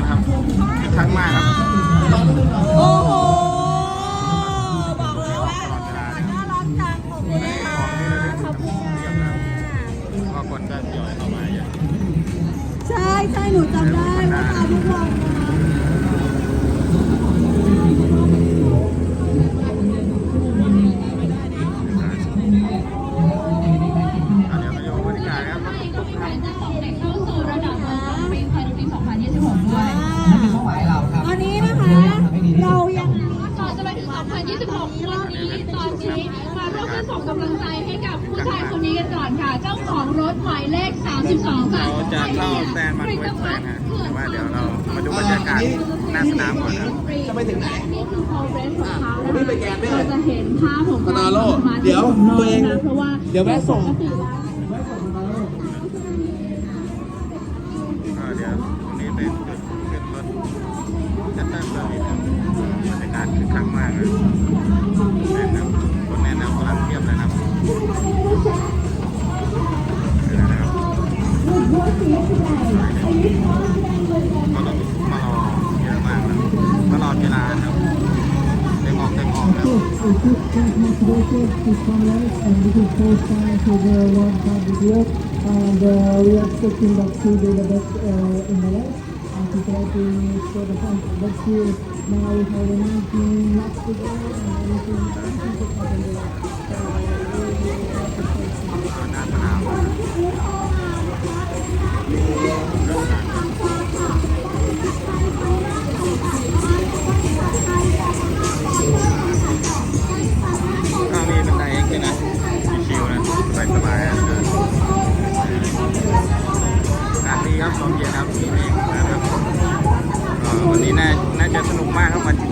นะครับคึกคักมากครับโอ้โห บอกเลยว่าน่ารักจังขอบคุณนะคะขอบคุณค่ะก็คนก็ทยอยเข้ามาเยอะใช่ใช่หนูจำได้ว่ามาทุกวันนะค 2026วันนี้ตอนนี้มาร่วมกันส่งกำลังใจให้กับผู้ชายคนนี้กันก่อนค่ะ เจ้าของรถหมายเลข 32ค่ะเราจะเข้าแซนมาร์เวสแซงฮะแต่ว่าเดี๋ยวเรามาดูบรรยากาศหน้าสนามก่อนนะจะไปถึงไหนนี่คือโปรเกรสของเขาวันนี้ไปแกนไหมเอ่ยเราจะเห็นภาพของคานาโร่สมาธิเดี๋ยวของน้องตัวเองนะเพราะว่าเดี๋ยวแวะส่งปกติแล้วก็เดี๋ยวตรงนี้เป็นจุด คึกคักมากนะแน่นนะคนแน่นนะฝรั่งเทียบเลยนะครับนี่นะครับก็ต้องมารอเยอะมากนะมารอเวลาครับเต็มออกเต็มออกแล้ว And uh, we are expecting that to be the best uh, in the life. To try to score the point. Let's see now we have a 19 laps to go and everything everything could happen there. So, uh, we will try to stay safe. หน้าสนามก็มีบันไดเองด้วยนะชิวๆนะสบายๆอะอากาศดีครับลมเย็นครับมีเมฆ มากครับวันชิ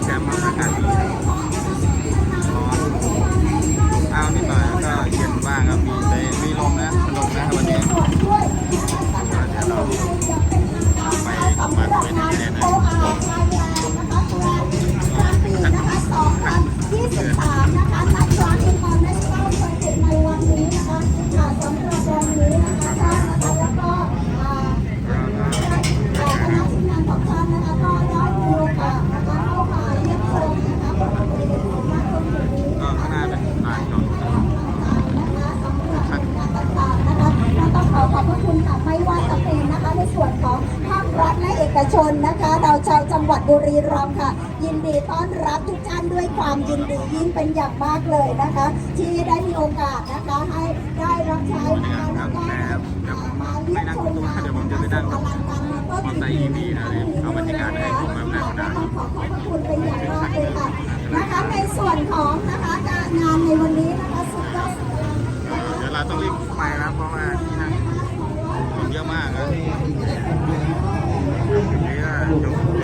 ส่วนของภาครัฐและเอกชนนะคะ เราชาวจังหวัดบุรีรัมย์ค่ะ ยินดีต้อนรับทุกท่านด้วยความยินดียิ่งเป็นอย่างมากเลยนะคะ ที่ได้มีโอกาสนะคะให้ได้รับใช้บรรยาการับแต่เดี๋ยวผมไม่นั่งรถตู้นะเดี๋ยวผมจะไปนั่งรมอเตอร์ไซค์ EV นะเนี่ยเอาบรรยากาศให้ชมแบบหน้าสนามขอขอบพระคุณเป็นอย่างมากเลยค่ะนะคะในส่วนของนะคะการงานในวันนี้นะคะสุดยอดสุดอดเออเดี๋ยวเราต้องรีบไปนะเพราะว่าที่นั่งคนเยอะมากนะ นี่ก็จบ